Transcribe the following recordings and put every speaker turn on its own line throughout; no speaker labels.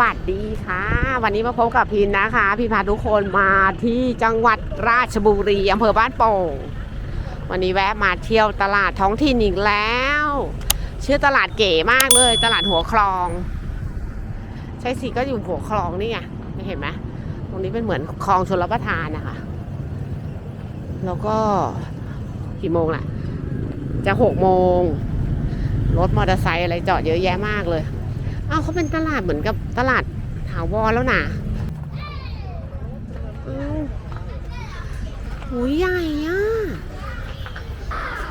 วัสดีค่ะ วันนี้มาพบกับพินนะคะ พี่พาทุกคนมาที่จังหวัดราชบุรีอำเภอบ้านโป่ง วันนี้แวะมาเที่ยวตลาดท้องถิ่นอีกแล้ว ชื่อตลาดเก๋มากเลย ตลาดหัวคลองใช่สิก็อยู่หัวคลองนี่ไงเห็นไหมตรงนี้เป็นเหมือนคลองชลประทานนะคะ แล้วก็กี่โมงล่ะ จะหกโมงรถมอเตอร์ไซค์อะไรจอดเยอะแยะมากเลย อ้าวเขาเป็นตลาดเหมือนกับตลาดถาวรแล้วนะอ้าวหูยใหญ่อะ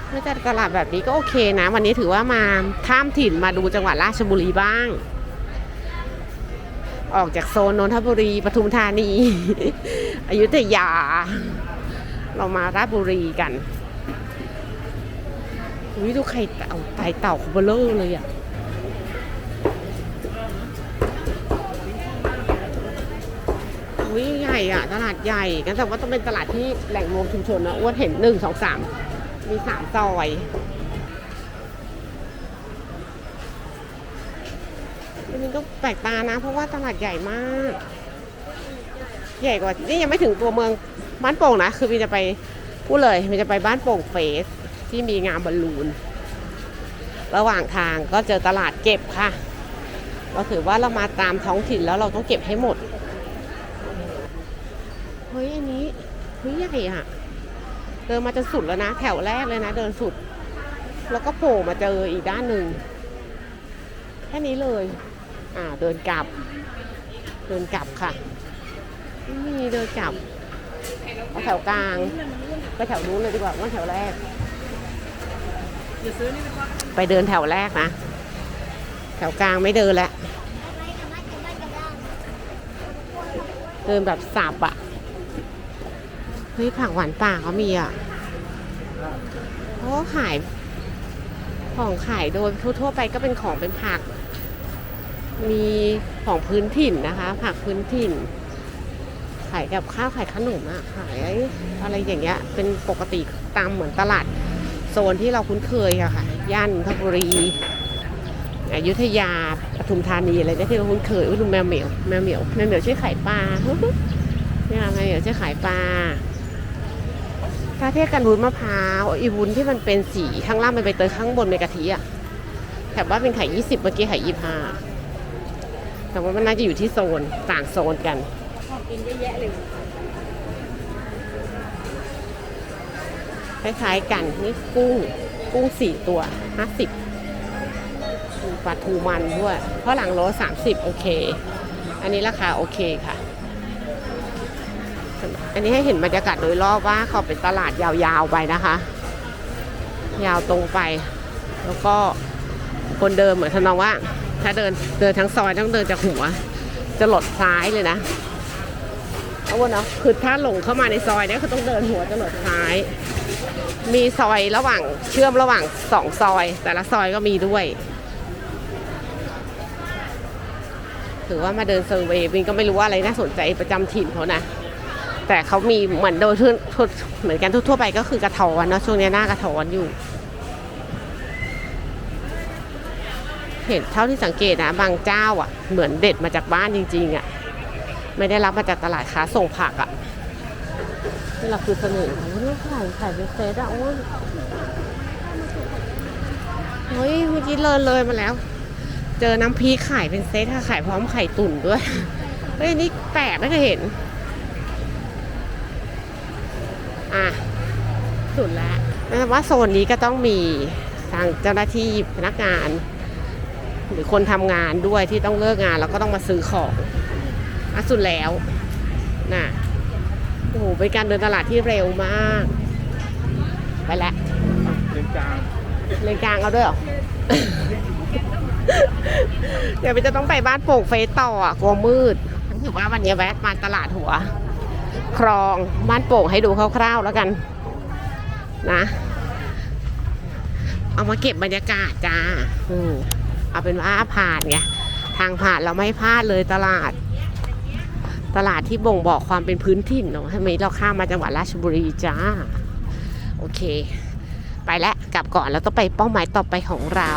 ไม่แต่ตลาดแบบนี้ก็โอเคนะ วันนี้ถือว่ามาข้ามถิ่นมาดูจังหวัดราชบุรีบ้าง ออกจากโซนนนทบุรีปทุมธานี อยุธยา เรามาราชบุรีกันอุ้ยดูไข่เต่าไข่เต่าคเบลเลอร์เลยอะ อุ้ยใหญ่อะตลาดใหญ่กันแต่ว่าต้องเป็นตลาดที่แหล่งรวมชุมชนนะอ้วนเห็นหนึ่งสองสามมีสามซอยอันนี้ก็แปลกตานะ เพราะว่าตลาดใหญ่มาก ใหญ่กว่านี่ยังไม่ถึงตัวเมืองบ้านโป่งนะ คือมีจะไปพูดเลยมีจะไปบ้านโป่งเฟสที่มีงานบอลลูน ระหว่างทางก็เจอตลาดเก็บค่ะ เราถือว่าเรามาตามท้องถิ่นแล้วเราต้องเก็บให้หมด ฮ้ยอันนี้เฮ้ยใหญ่อะเดินมาจนสุดแล้วนะ แถวแรกเลยนะ เดินสุด แล้วก็โผล่มาเจออีกด้านหนึ่งแค่นี้เลย อ่าเดินกลับ เดินกลับค่ะไม่มีเดินกลับเอาแถวกลางไปแถวนู้นเลยดีกว่าว่าแถวแรกไปเดินแถวแรกนะ แถวกลางไม่เดินแล้วเดินแบบสับอะ ฮ้ยผักหวานป่าเขามีอะเขาก็ขายของขายโดยทั่วๆไปก็เป็นของเป็นผัก มีของพื้นถิ่นนะคะ ผักพื้นถิ่น ขายกับข้าวขายขนมอะขายอะไรอย่างเงี้ย เป็นปกติตามเหมือนตลาด โซนที่เราคุ้นเคยอะค่ะ ย่านนนทบุรีอยุธยาปทุมธานีอะไรเนี่ยที่เราคุ้นเคยอุ้ยดูแมวเหมียวแมวเหมียวแมวเหมียวช่วยขายปลาเนี่ยแมวเหมียวช่วยขายปลา ถ้าเทียบกันวุ้นมะพร้าวอีวุ้นที่มันเป็นสีข้างล่างเป็นใบเตยข้างบนเป็นกะทิอะแถบว่าเป็นไข่ยี่สิบเมื่อกี้ไข่ยี่ห้าแต่ว่ามันน่าจะอยู่ที่โซนต่างโซนกัน
ของกินเยอะแยะเลย
คล้ายๆกันนี่กุ้งกุ้งสี่ตัวห้าสิบปลาทูมันด้วยเพราะหลังโลสามสิบโอเค อันนี้ราคาโอเคค่ะ อันนี้ให้เห็นบรรยากาศโดยรอบว่าเขาเป็นตลาดยาวๆไปนะคะ ยาวตรงไป แล้วก็คนเดินเหมือนทำนองว่า ถ้าเดินเดินทั้งซอยต้องเดินจากหัว จะหลดซ้ายเลยนะเอาวะเนาะคือถ้าหลงเข้ามาในซอยเนี่ยเขาต้องเดินหัวจะหลดซ้าย มีซอยระหว่างเชื่อมระหว่างสองซอย แต่ละซอยก็มีด้วยถือว่ามาเดินเซอร์เวย์วินก็ไม่รู้ว่าอะไรน่าสนใจประจำถิ่นเขานะ แต่เขามีเหมือนโดยทั่วทั่วเหมือนกันทั่วไปก็คือกระถอนเนอะช่วงนี้หน้ากระถอนอยู่ เห็นเท่าที่สังเกตนะบางเจ้าอะ เหมือนเด็ดมาจากบ้านจริงๆอะไม่ได้รับมาจากตลาดค้าส่งผักอะนี่เราคือเสน่ห์ของเรื่องขายขายเป็นเซตอะโอ้วนเฮ้ยเมื่อกี้เลยเลยมาแล้ว เจอน้ำพริกขายเป็นเซตค่ะขายพร้อมไข่ตุ๋นด้วยเฮ้ยอันนี่แปลกไม่เคยเห็น อะสุดแล้วแต่ว่าโซนนี้ก็ต้องมีทางเจ้าหน้าที่พนักงาน หรือคนทำงานด้วยที่ต้องเลิกงาน แล้วก็ต้องมาซื้อของอะสุดแล้วน่ะโอ้โหเป็นการเดินตลาดที่เร็วมาก ไปแล้ว
เลนกลาง
เลนกลางเอาด้วยเหรอ เดี๋ยวไปจะต้องไปบ้านโป่งเฟสต่ออะกลัวมืดถือว่าวันนี้แวะมาตลาดหัว คลองบ้านโป่งให้ดูคร่าวๆแล้วกันนะ เอามาเก็บบรรยากาศจ้าอืมเอาเป็นว่าผ่านไงทางผ่านเราไม่พลาดเลยตลาด ตลาดที่บ่งบอกความเป็นพื้นถิ่นเนาะทำไมเราข้ามมาจังหวัดราชบุรีจ้า โอเค ไปแล้วกลับก่อนแล้วต้องไปเป้าหมายต่อไปของเรา